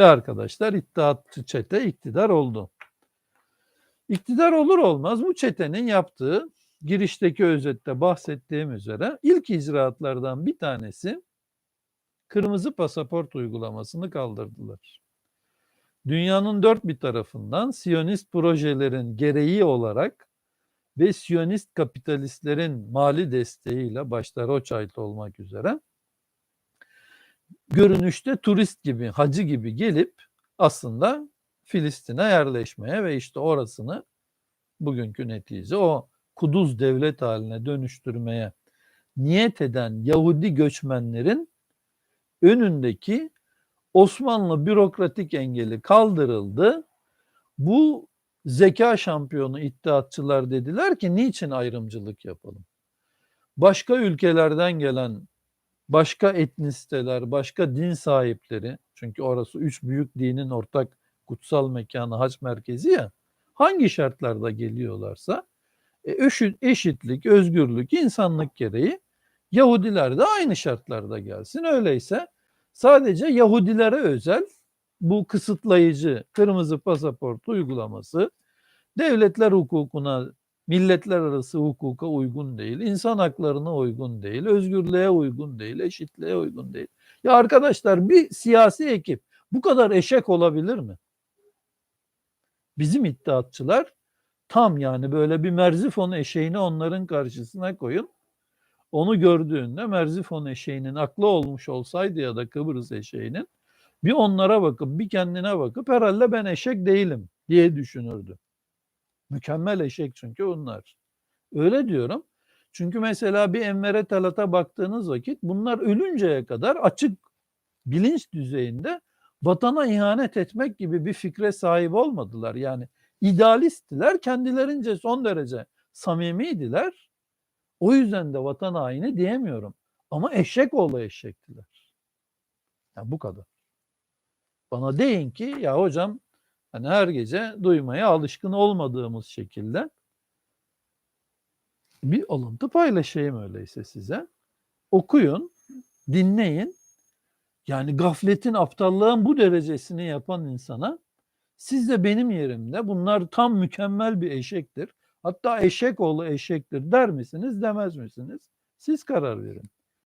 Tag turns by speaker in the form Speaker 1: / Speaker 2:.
Speaker 1: Ve arkadaşlar iddiatçı çete iktidar oldu. İktidar olur olmaz bu çetenin yaptığı girişteki özette bahsettiğim üzere ilk icraatlardan bir tanesi kırmızı pasaport uygulamasını kaldırdılar. Dünyanın dört bir tarafından Siyonist projelerin gereği olarak ve Siyonist kapitalistlerin mali desteğiyle başta Rothschild olmak üzere görünüşte turist gibi, hacı gibi gelip aslında Filistin'e yerleşmeye ve işte orasını bugünkü netice o kuduz devlet haline dönüştürmeye niyet eden Yahudi göçmenlerin önündeki Osmanlı bürokratik engeli kaldırıldı. Bu zeka şampiyonu iddiatçılar dediler ki niçin ayrımcılık yapalım? Başka ülkelerden gelen başka etnisiteler, başka din sahipleri çünkü orası üç büyük dinin ortak kutsal mekanı hac merkezi ya hangi şartlarda geliyorlarsa e, eşitlik, özgürlük, insanlık gereği Yahudiler de aynı şartlarda gelsin. Öyleyse sadece Yahudilere özel bu kısıtlayıcı kırmızı pasaport uygulaması devletler hukukuna, milletler arası hukuka uygun değil, insan haklarına uygun değil, özgürlüğe uygun değil, eşitliğe uygun değil. Ya arkadaşlar bir siyasi ekip bu kadar eşek olabilir mi? Bizim iddiatçılar tam yani böyle bir Merzifon eşeğini onların karşısına koyun. Onu gördüğünde Merzifon eşeğinin aklı olmuş olsaydı ya da Kıbrıs eşeğinin bir onlara bakıp bir kendine bakıp herhalde ben eşek değilim diye düşünürdü. Mükemmel eşek çünkü onlar. Öyle diyorum. Çünkü mesela bir Envere Talat'a baktığınız vakit bunlar ölünceye kadar açık bilinç düzeyinde vatana ihanet etmek gibi bir fikre sahip olmadılar. Yani idealisttiler, kendilerince son derece samimiydiler. O yüzden de vatan haini diyemiyorum. Ama eşek oğlu eşektiler. Yani bu kadar. Bana deyin ki ya hocam hani her gece duymaya alışkın olmadığımız şekilde bir alıntı paylaşayım öyleyse size. Okuyun, dinleyin. Yani gafletin, aptallığın bu derecesini yapan insana siz de benim yerimde bunlar tam mükemmel bir eşektir. Hatta eşek oğlu eşektir der misiniz demez misiniz? Siz karar verin.